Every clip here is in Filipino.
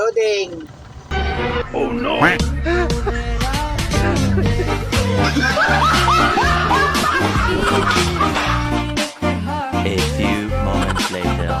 Loading. Oh, A few moments later.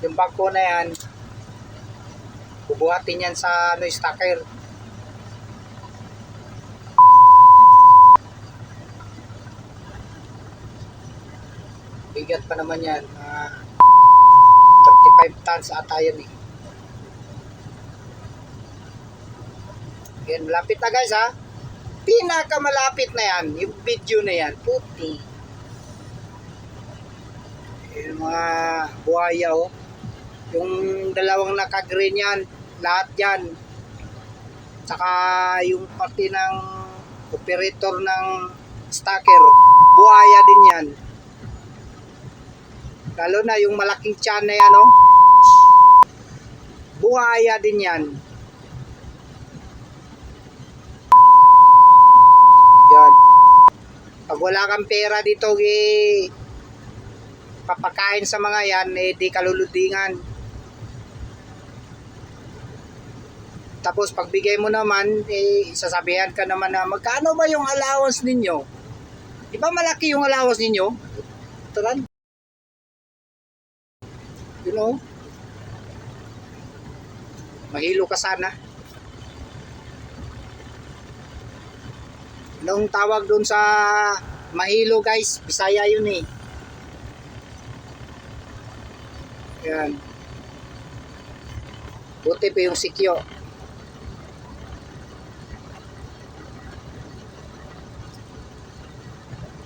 Yung bangko na yan, bubuhatin yan sa ano, stacker. Bigat pa naman yan. Ah, 35 tons ata yan eh. Yan, malapit na guys ha. Pinakamalapit na yan, yung video na yan. Puti. Yung mga buhaya oh. Yung dalawang naka-green yan, lahat yan. Saka yung pati ng operator ng stacker, buhaya din yan. Lalo na yung malaking tiyan na yan oh. Buhaya din yan. Yan. Pag wala kang pera dito, eh, papakain sa mga yan, eh di kaluludingan. Tapos pagbigay mo naman, eh sasabihan ka naman na magkano ba yung allowance ninyo? Di ba malaki yung allowance ninyo? Taran. You know? Mahilo ka sana. Anong tawag doon sa mahilo guys? Bisaya yun eh. Yan. Buti pa yung sikyo.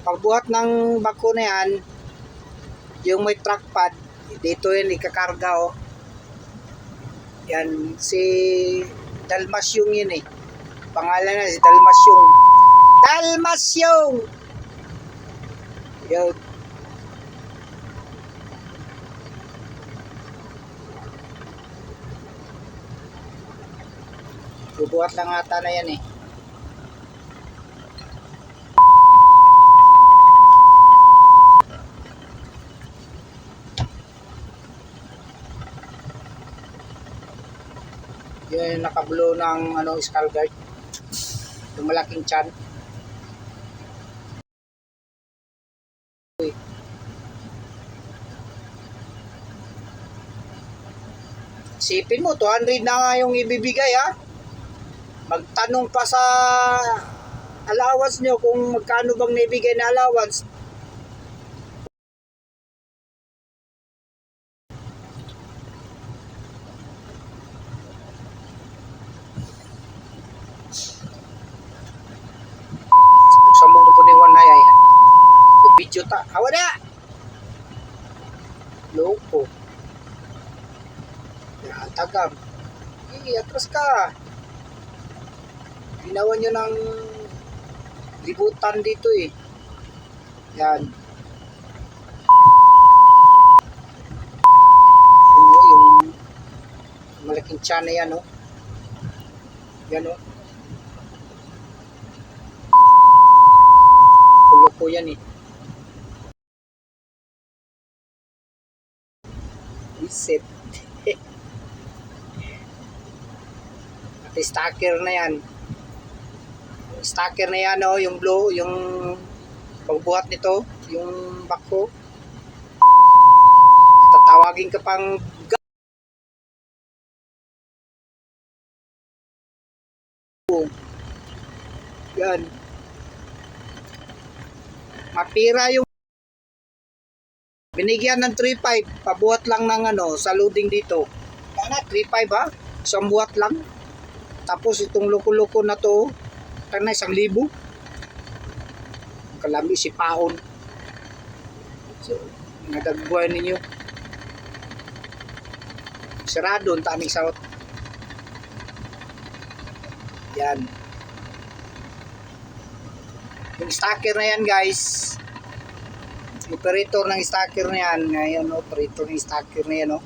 Pagbuhat ng bako na yan, yung may truck pad, dito yun ikakarga oh. Yan, si Dalmasyong yun eh. Pangalan na si Dalmasyong. Dalmasyong! Yun. Bubuhat lang ata na yan eh. Yung nakabulo ng ano, skull guard. Yung malaking chan. Uy. Sipin mo, 200 na nga yung ibibigay ha. Magtanong pa sa allowance nyo kung magkano bang naibigay na allowance. Sa mo po ni Wanay ay yung video ta. Hawa na! Loko. Ya, tagam. Eh, atras ka. Ginawa nyo ng libutan dito eh. Yan. Yun o, yung malaking tiyan na yan o. Yan o. Kulo po yan eh. Reset. At stacker na yan stacker na yan oh, yung blue, yung pagbuhat nito, yung bako. Tatawagin ka pang Yan. Mapira yung binigyan ng 3.5 pabuhat lang ng ano sa loading dito. Ano 3.5 ha? Isang buhat lang. Tapos itong loko-loko na to, Tang na isang libo. Kalami si Paon. So, nadagbuhan ninyo. Sarado ang taming saot. Yan. Yung stacker na yan guys. Operator ng stacker na yan. Ngayon, operator ng stacker na yan. Oh.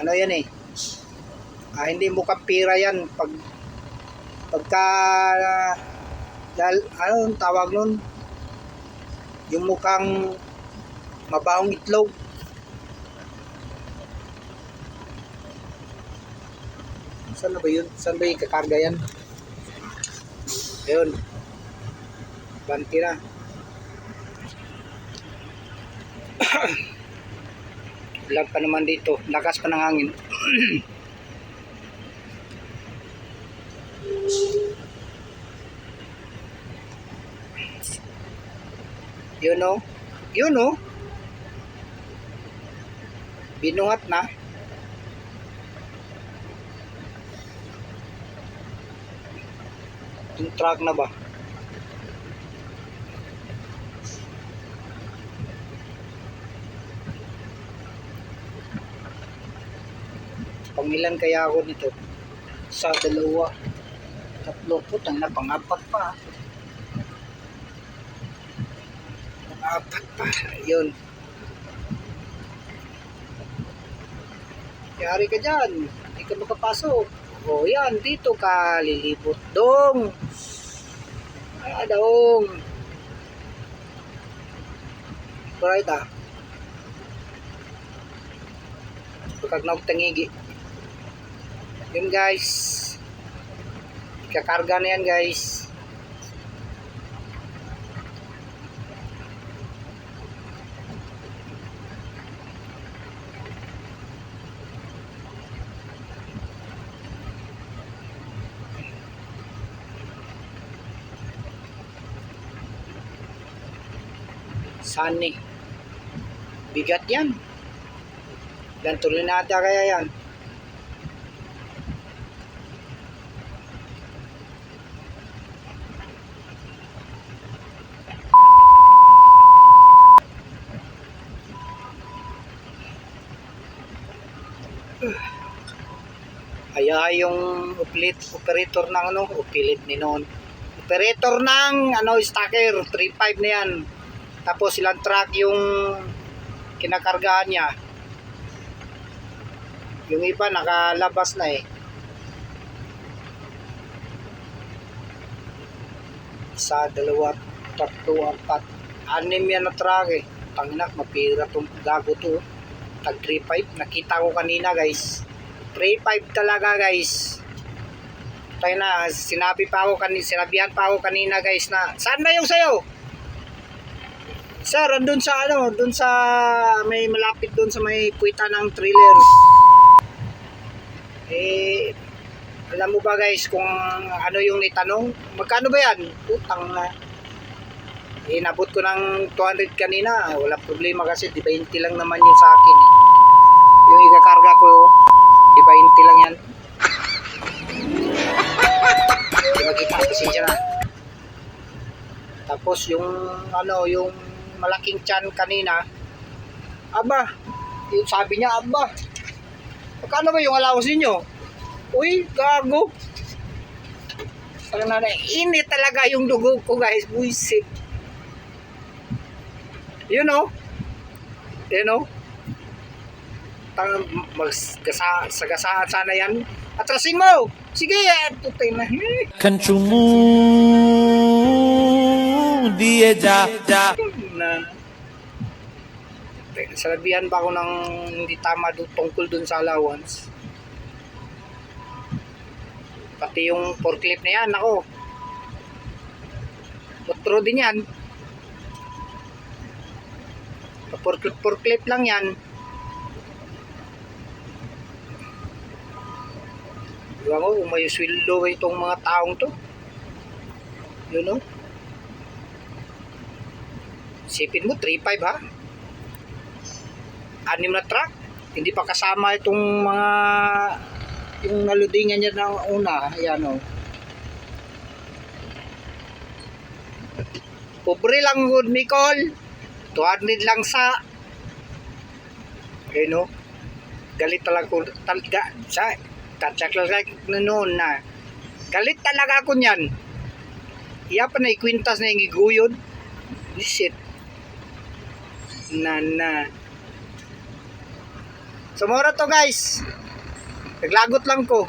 Ano yan eh. Ah, hindi mo kapira yan pag pagka dal, ano yung tawag nun yung mukhang mabahong itlog saan na ba yun? saan ba yung kakarga yan? ayun banti na Ilan pa naman dito lakas pa ng hangin Yun o. Yun o. Binuhat na. Yung truck na ba? Pangilan kaya ako nito? Sa dalawa. Tatlo po, na pangapat pa. Apat pa. Yun. Yari ka dyan. Hindi ka makapasok. O yan, dito ka lilibot. Dong. Ah, dong. Right ah. Pagkag tangigi. Yun guys. Kakarga na yan guys. Sunny. Bigat yan. Dan tulinada kaya yan. Kaya yung upilit, operator ng ano, upilit ni noon. Operator ng ano, stacker, 3.5 na yan. Tapos ilang truck yung kinakargahan niya. Yung iba nakalabas na eh. Isa, dalawa, tatlo, apat. Anim yan na truck eh. Panginak, mapira tong gago to. Tag 3.5. Nakita ko kanina guys. 3.5 talaga guys. Tayo na, sinabi pa ako kanina, sinabihan pa ako kanina guys na, saan ba yung sayo? Sir, andun sa ano, dun sa may malapit dun sa may puwita ng trailer. Eh, alam mo ba guys kung ano yung itanong? Magkano ba yan? Putang na. Eh, ko ng 200 kanina. Wala problema kasi, di 20 lang naman yun sa akin. eh. Yung ikakarga ko, 20 lang yan. Di makita, pasensya na. Tapos yung ano, yung malaking tiyan kanina, aba, yung sabi niya, aba, magkano ba yung allowance ninyo? Uy, gago. Parang na, init talaga yung dugo ko guys, buisit. You know? You know? tangang magsagasaan sana yan. Atrasin mo! Sige, tutay na. Kanchu mo diye ja ja. Na, salabihan pa ako ng hindi tama do, tungkol dun sa allowance. Pati yung forklift na yan, ako. Butro din yan. Forklift, forklift lang yan. Diba ko, kung may sweldo itong mga taong to. Yun know? Sipin mo, 3.5 ha? Anim na truck. Hindi pa kasama itong mga yung naludingan niya ng una. Ayan o. Pobre lang good, Nicole. 200 lang sa Ayun o. Galit talaga ko. Talaga. Sa tatsak lang na noon na. Galit talaga ako niyan. Iya pa na ikwintas na yung iguyod. Shit. Na na. So mura to guys. Naglagot lang ko.